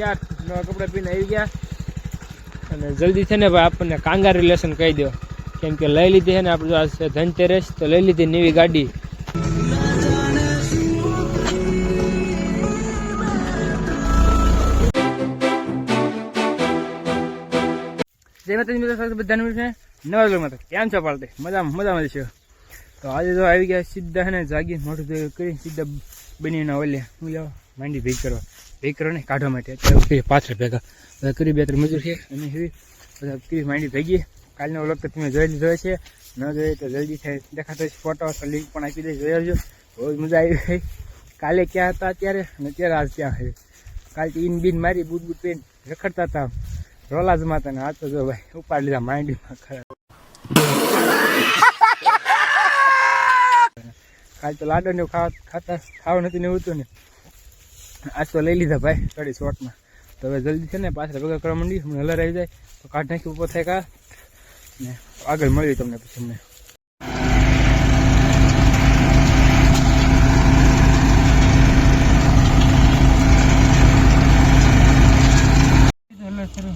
યાર નવા કપડાં પીને આવી ગયા. અને જલ્દી છે ને ભાઈ આપણને કાંગા રિલેશન કહી દો કેમ કે લઈ લીધી છે ને આપણે આ ધનતેરસ, તો લઈ લીધી નવી ગાડી. જય માતાજી મિત્રો બધાનું છે. નવા લોકમાં કેમ છો તો આજે તો આવી ગયા સીધા ને જાગી મોટું કરી સીધા બનીને ઓલે હું લેવા? માંડી ભેગ કરવા. ભેગ કરવા ને કાઢવા માટે. અત્યારે પાછળ ભેગા. બધા કરી બે ત્રણ મજૂર છે. અને એવી બધા કરી માંડી ભેગી કાલનો વ્લોગ તો તમે જોઈ લીધો છે. ન જોઈએ તો જલ્દી થાય. દેખાતો છે ફોટો લિંક પણ આપી દઈશ જોઈ આવજો. બહુ મજા આવી ગઈ. કાલે ક્યાં હતા અત્યારે? અને અત્યારે આજ ક્યાં છે? કાલે ઈન બીન મારી બૂટ બૂટ પેન રખડતા હતા. રોલા જ માતા ને આ તો જો ભાઈ, ઉપાડી લીધા માંડીમાં ખરા. કાલે તો લાડો ને ખાવા ખાતા ખાવા નથી ને એવું ને. આજ તો લઈ લીધા ભાઈ કડી શોર્ટમાં તો હવે જલ્દી છે ને પાછળ ભેગા કરવા માંડી હમણાં હલર આવી જાય. તો કાઢ નાખી ઉપર થાય કા? ને આગળ મળ્યું તમને પછી અમને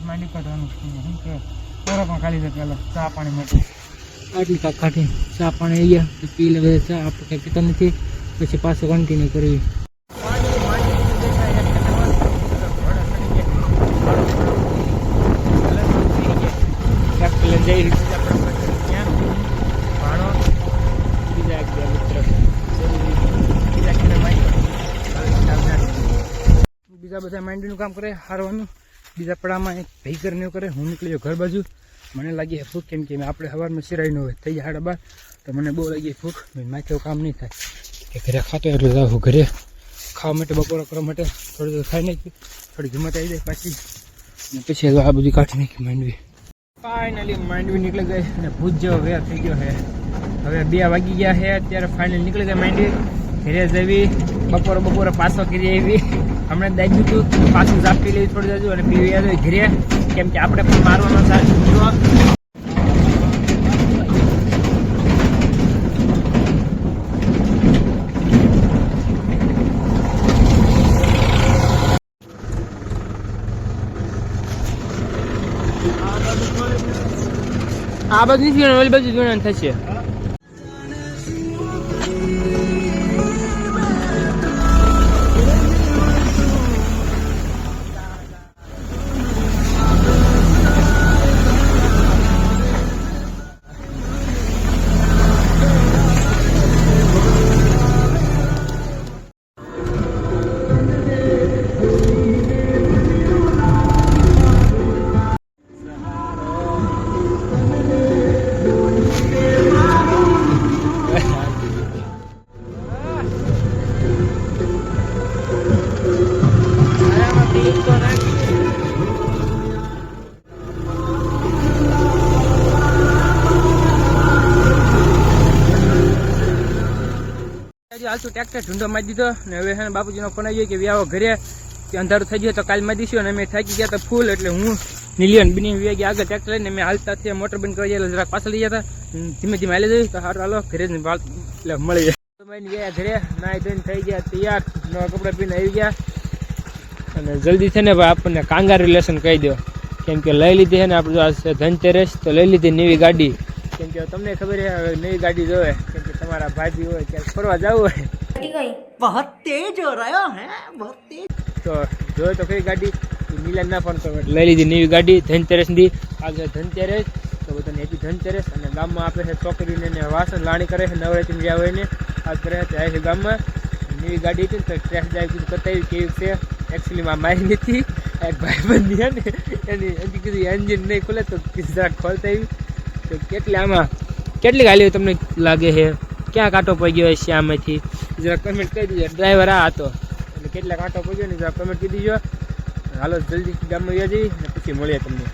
માંડી કાઢવાનું કે? પણ ખાલી છે પેલા ચા પાણી માટે. આટલી કાંક કાઢી ચા પાણી આવી ગયા પી લે ચા આપણે કંઈ પીતા નથી. પછી પાછું કન્ટિન્યુ કરવી બીજા બધા માઇન્ડનું કામ કરે, હારવાનું. બીજા પડામાં એક ભાઈ ને કરે, હું નીકળી જાઉં ઘર બાજુ. મને લાગી ભૂખ કેમ કે આપણે સવારમાં સિરાઈ ન હોય. થઈ જાય બાર. તો મને બહુ લાગી ભૂખ. માથે કામ નહીં થાય. કે ઘરે ખાતો એટલે જાઉં ઘરે. ખાવા માટે, બપોરા કરવા માટે થોડી ખાઈ નહીં થોડી હિંમત આવી જાય પાછી. પછી આ બધી કાઢી નાખી માંડવી. ફાઇનલી માંડવી નીકળી ગઈ અને ભૂજ જેવો વેર થઈ ગયો છે. હવે બે વાગી ગયા છે, અત્યારે ફાઇનલ નીકળી ગઈ માંડવી ઘેરે જવી બપોરે બપોરે પાછો કરી આવી. હમણાં દાઈ દીધું પાછું ઝાપટી લેવી થોડી જજુ અને પીવી આવી ઘરે. કેમ કે આપણે પણ મારવાનો સાથ આ નથી ઓલી બાજુ જોવાનું થશે. હાલતું ટ્રેક્ટર ઢૂંઢો મારી દીધો ને હવે છે બાપુજીનો ફોન આવી ગયો કે વ્યાવો ઘરે અંધારું થઈ ગયું તો કાલ મારી દઈશું. અને અમે થાકી ગયા હતા ફૂલ એટલે હું નિલિયન બની વ્યા ગયા આગળ ટ્રેક્ટર લઈને મેં હાલતા થયા મોટર બંધ કરી ગયા જરાક પાછળ લઈ જતા ધીમે ધીમે હાલી જયું તો હારું, હાલો, ઘરે એટલે મળી તો ગયા ઘરે નાઈ ધોઈને થઈ ગયા, તૈયાર. નવા કપડાં પીને આવી ગયા. અને જલ્દી છે ને ભાઈ આપણને કાંગા રિલેશન કહી દો કેમ કે લઈ લીધી છે ને આપણે ધનતેરસ, તો લઈ લીધી નવી ગાડી. કેમ કે તમને ખબર છે નવી ગાડી જોવે. કેમ તમારા ભાજી હોય ક્યાંક ફરવા જવું હોય. બહુ તેજ રહ્યો હે બહુ તેજ. તો જોયો તો કઈ ગાડી? મિલન ના ફોન કરો લઈ લીધી નવી ગાડી ધનતેરસની આગળ ધનતેરસ. તો બધાને હેપી ધનતેરસ. અને ગામમાં આપે છે છોકરીને ને વાસણ લાણી કરે છે નવરાત્રી જ્યાં હોય ને આ કરે આવે છે ગામમાં. નવી ગાડી હતી તો ટ્રેસ ડ્રાઈવ બતાવી કેવી છે. એકચ્યુઅલીમાં મારી નથી. એક ભાઈબંધ હતી ને એની એની કીધું એન્જિન નહીં ખુલે તો જરાક ખોલતા આવી તો કેટલી આમાં કેટલી ગાલીઓ તમને લાગે છે? ક્યાં કાંટો પડી ગયો છે આમાંથી? જરા કમેન્ટ કરી દીજો. ડ્રાઈવર આ હતો. એટલે કેટલા કાંટો પડ્યો ને જરા કમેન્ટ કરી દીજો. હાલો જલ્દી ગામમાં અને પછી મળીએ તમને.